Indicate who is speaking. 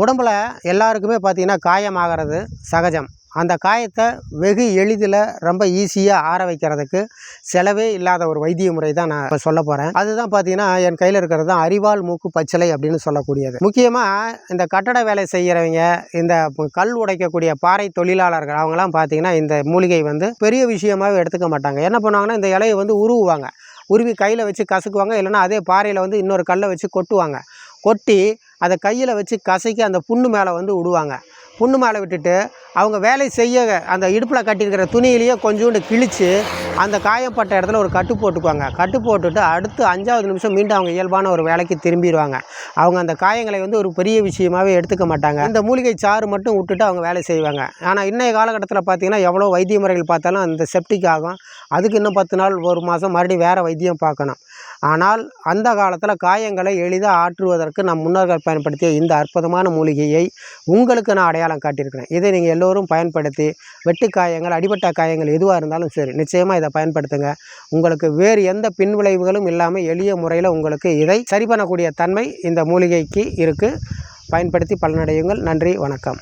Speaker 1: உடம்புல எல்லாருக்குமே பார்த்தீங்கன்னா காயமாகிறது சகஜம். அந்த காயத்தை வெகு எளிதில் ரொம்ப ஈஸியாக ஆற வைக்கிறதுக்கு செலவே இல்லாத ஒரு வைத்திய முறை தான் நான் இப்போ சொல்ல போகிறேன் அதுதான் பார்த்தீங்கன்னா என் கையில் இருக்கிறது தான் அரிவாள் மூக்கு பச்சிலை அப்படின்னு சொல்லக்கூடியது. முக்கியமாக இந்த கட்டட வேலை செய்கிறவங்க இந்த கல் உடைக்கக்கூடிய பாறை தொழிலாளர்கள் அவங்களாம் பார்த்தீங்கன்னா இந்த மூலிகை வந்து பெரிய விஷயமாவே எடுத்துக்க மாட்டாங்க. என்ன பண்ணுவாங்கன்னா இந்த இலையை வந்து உருவுவாங்க. உருவி கையில் வச்சு கசக்குவாங்க. இல்லைன்னா அதே பாறையில் வந்து இன்னொரு கல்லை வச்சு கொட்டுவாங்க. கொட்டி அதை கையில் வச்சு கசைக்க அந்த புண்ணு மேலே வந்து விடுவாங்க புண்ணு மேலே விட்டுட்டு அவங்க வேலை செய்ய அந்த இடுப்பில் கட்டியிருக்கிற துணியிலேயே கொஞ்சோண்டு கிழித்து அந்த காயப்பட்ட இடத்துல ஒரு கட்டு போட்டுக்குவாங்க. கட்டு போட்டுட்டு அடுத்து அஞ்சாவது நிமிஷம் மீண்டும் அவங்க இயல்பான ஒரு வேலைக்கு திரும்பிடுவாங்க அவங்க அந்த காயங்களை வந்து ஒரு பெரிய விஷயமாவே எடுத்துக்க மாட்டாங்க. இந்த மூலிகை சாறு மட்டும் விட்டுட்டு அவங்க வேலை செய்வாங்க. ஆனால் இன்றைய காலகட்டத்தில் பார்த்தீங்கன்னா எவ்வளோ வைத்திய முறைகள் பார்த்தாலும் அந்த செப்டிக் ஆகும். அதுக்கு இன்னும் பத்து நாள் ஒரு மாதம் மறுபடியும் வேறு வைத்தியம் பார்க்கணும். ஆனால் அந்த காலத்தில் காயங்களை எளிதாக ஆற்றுவதற்கு நம் முன்னோர்கள் பயன்படுத்திய இந்த அற்புதமான மூலிகையை உங்களுக்கு நான் அடையாளம் காட்டியிருக்கிறேன். இதை நீங்கள் எல்லோரும் பயன்படுத்தி வெட்டு காயங்கள் அடிபட்ட காயங்கள் எதுவாக இருந்தாலும் சரி நிச்சயமாக இதை பயன்படுத்துங்க. உங்களுக்கு வேறு எந்த பின்விளைவுகளும் இல்லாமல் எளிய முறையில் உங்களுக்கு இதை சரி பண்ணக்கூடிய தன்மை இந்த மூலிகைக்கு இருக்குது பயன்படுத்தி பலனடையுங்கள். நன்றி வணக்கம்.